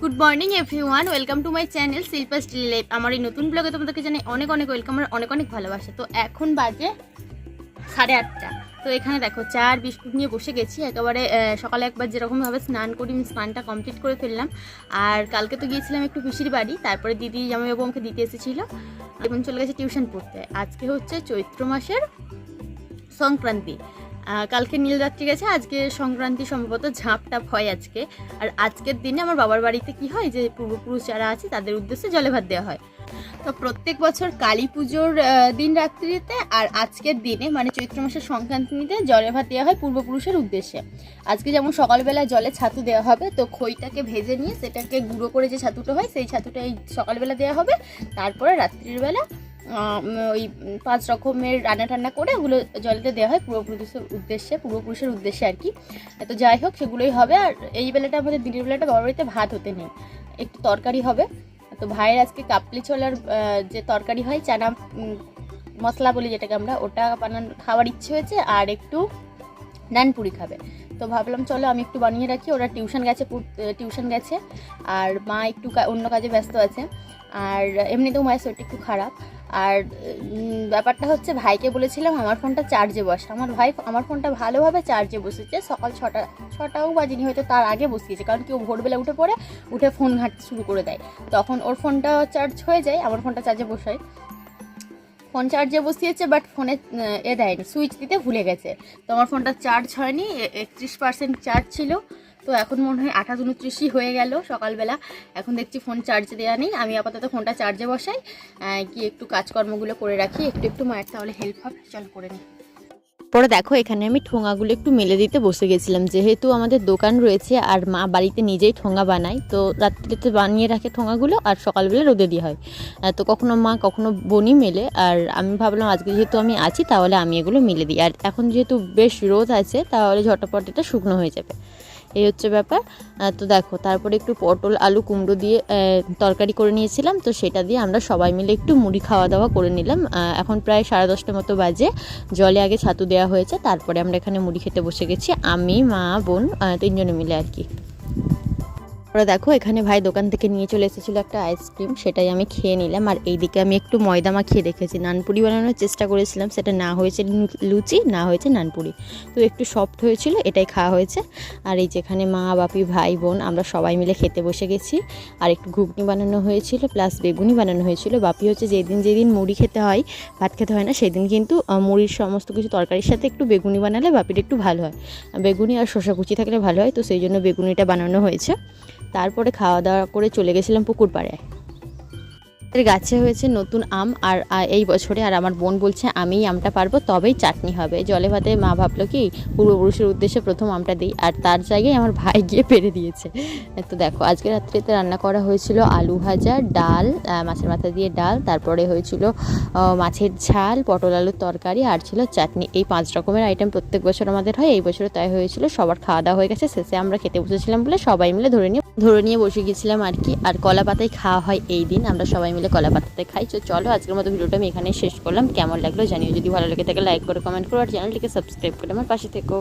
Good morning everyone welcome to my channel Shilpa still life আমার এই নতুন ব্লগে তোমাদেরকে জানাই অনেক অনেক ওয়েলকাম আর অনেক অনেক ভালোবাসা। তো এখন বাজে সাড়ে আটটা। তো এখানে দেখো চা আর বিস্কুট নিয়ে বসে গেছি। একেবারে সকালে একবার যেরকমভাবে স্নান করি, আমি স্নানটা কমপ্লিট করে ফেললাম। আর কালকে তো গিয়েছিলাম একটু পিসির বাড়ি, তারপরে দিদি জামাইবাবু আমাকে দিতে এসেছিল এবং চলে গেছে টিউশন পড়তে। আজকে হচ্ছে চৈত্র মাসের সংক্রান্তি। কালকে নীলরাত্রি গেছে, আজকে সংক্রান্তি সম্ভবত ঝাঁপ টাপ হয় আজকে। আর আজকের দিনে আমার বাবার বাড়িতে কি হয়, যে পূর্বপুরুষ যারা আছে, তাদের উদ্দেশ্যে জলে ভাত দেওয়া হয়। তো প্রত্যেক বছর কালী পুজোর দিন রাত্রিতে আর আজকের দিনে মানে চৈত্র মাসের সংক্রান্তিতে জলে ভাত দেওয়া হয় পূর্বপুরুষের উদ্দেশ্যে। আজকে যেমন সকালবেলা জলে ছাতু দেওয়া হবে, তো খইটাকে ভেজে নিয়ে সেটাকে গুঁড়ো করে যে ছাতুটা হয়, সেই ছাতুটা এই সকালবেলা দেওয়া হবে। তারপরে রাত্রির বেলা ওই পাঁচ রকমের রান্না টান্না করে ওগুলো জলেতে দেওয়া হয় পূর্বপুরুষের উদ্দেশ্যে পূর্বপুরুষের উদ্দেশ্যে আর কি। তো যাই হোক, সেগুলোই হবে। আর এই বেলাটা আমাদের দিনের বেলাটা বাবার বাড়িতে ভাত হতে নেই। একটু তরকারি হবে। তো ভাইয়ের আজকে কাপলি ছোলার যে তরকারি হয়, চানা মশলা বলি যেটাকে আমরা, ওটা বানান খাওয়ার ইচ্ছে হয়েছে। আর একটু নানপুরি খাবে। তো ভাবলাম চলো আমি একটু বানিয়ে রাখি। ওরা টিউশন গেছে টিউশন গেছে। আর মা একটু অন্য কাজে ব্যস্ত আছে। আর এমনিতেও মায়ের শরীরটা একটু খারাপ। আর ব্যাপারটা হচ্ছে ভাইকে বলেছিলাম আমার ফোনটা চার্জে বস। আমার ভাই, আমার ফোনটা ভালোভাবে চার্জে বসেছে। সকাল ছটা, ছটাও বাজেনি, হয়তো তার আগে বসিয়েছে। কারণ কি, ও ভোরবেলা উঠে পড়ে, উঠে ফোন ঘাঁটতে শুরু করে দেয়। তখন ওর ফোনটা চার্জ হয়ে যায়, আমার ফোনটা চার্জে বসায়। ফোন চার্জে বসিয়েছে, বাট ফোনে, এ দেয়নি, সুইচ দিতে ভুলে গেছে। তো আমার ফোনটা চার্জ হয়নি একত্রিশ পার্সেন্ট চার্জ ছিল। তো এখন মনে হয় আঠাশ উনত্রিশই হয়ে গেল সকালবেলা। এখন দেখছি ফোন চার্জে দেওয়া নেই। আমি আপাতত ফোনটা চার্জে বসাই। গিয়ে একটু কাজকর্মগুলো করে রাখি। একটু একটু মায়ের তাহলে হেল্প হবে। চল করে নিই পরে দেখো, এখানে আমি ঠোঙাগুলো একটু মেলে দিতে বসে গেছিলাম। যেহেতু আমাদের দোকান রয়েছে আর মা বাড়িতে নিজেই ঠোঙা বানায়, তো রাত্রিতে বানিয়ে রাখে ঠোঙাগুলো আর সকালবেলা রোদে দিয়ে হয়। তো কখনো মা, কখনো বনি মেলে। আর আমি ভাবলাম, আজকে যেহেতু আমি আছি, তাহলে আমি এগুলো মেলে দিই। আর এখন যেহেতু বেশ রোদ আছে, তাহলে ঝটপট এটা শুকনো হয়ে যাবে। এই হচ্ছে ব্যাপার। তো দেখো, তারপরে একটু পটল, আলু, কুমড়ো দিয়ে তরকারি করে নিয়েছিলাম। তো সেটা দিয়ে আমরা সবাই মিলে একটু মুড়ি খাওয়া দাওয়া করে নিলাম। এখন প্রায় সাড়ে দশটা মতো বাজে। জলে আগে ছাতু দেওয়া হয়েছে, তারপরে আমরা এখানে মুড়ি খেতে বসে গেছি। আমি, মা, বোন তিনজনে মিলে আর কি। তারপরে দেখো, এখানে ভাই দোকান থেকে নিয়ে চলে এসেছিল একটা আইসক্রিম। সেটাই আমি খেয়ে নিলাম। আর এইদিকে আমি একটু ময়দা মাখিয়ে রেখেছি। নানপুরি বানানোর চেষ্টা করেছিলাম। সেটা না হয়েছে লুচি, না হয়েছে নানপুরি। তো একটু সফট হয়েছিল, এটাই খাওয়া হয়েছে। আর এই যেখানে মা, বাপি, ভাই, বোন, আমরা সবাই মিলে খেতে বসে গেছি। আর একটু ঘুগনি বানানো হয়েছিল প্লাস বেগুনি বানানো হয়েছিল। বাপি হচ্ছে যেদিন যেদিন মুড়ি খেতে হয়, ভাত খেতে হয় না, সেদিন কিন্তু মুড়ির সমস্ত কিছু তরকারির সাথে একটু বেগুনি বানালে বাপির একটু ভালো হয়। বেগুনি আর শসা কুচি থাকলে ভালো হয়। তো সেই জন্য বেগুনিটা বানানো হয়েছে। তারপরে খাওয়া দাওয়া করে চলে গেছিলাম পুকুর পাড়ে। গাছে হয়েছে নতুন আম আর এই বছরে আর আমার বোন বলছে আমি আমটা পারব, তবেই চাটনি হবে। জলে ভাতে মা ভাবলো কি, পূর্বপুরুষের উদ্দেশ্যে প্রথম আমটা দিই, আর তার জায়গায় আমার ভাই গিয়ে পেরে দিয়েছে। তো দেখো, আজকে রাত্রিতে রান্না করা হয়েছিল আলু ভাজা, ডাল মাছের মাথা দিয়ে ডাল, তারপরে হয়েছিল মাছের ঝাল, পটল আলুর তরকারি, আর ছিল চাটনি। এই পাঁচ রকমের আইটেম প্রত্যেক বছর আমাদের হয়, এই বছরও তাই হয়েছিল, সবার খাওয়া দাওয়া হয়ে গেছে, শেষে আমরা খেতে বসেছিলাম বলে সবাই মিলে ধরে নিয়ে ধরে নিয়ে বসে গেছিলাম আর কি। আর কলা পাতায় খাওয়া হয় এই দিন, আমরা সবাই মিলে কলা পাতাতে খাই। তো চলো, আজকের মতো ভিডিওটা আমি এখানে শেষ করলাম। কেমন লাগল জানিও। যদি ভালো লাগে থাকে লাইক করে কমেন্ট করো, আর চ্যানেলটিকে সাবস্ক্রাইব করে আমার পাশে থেকো।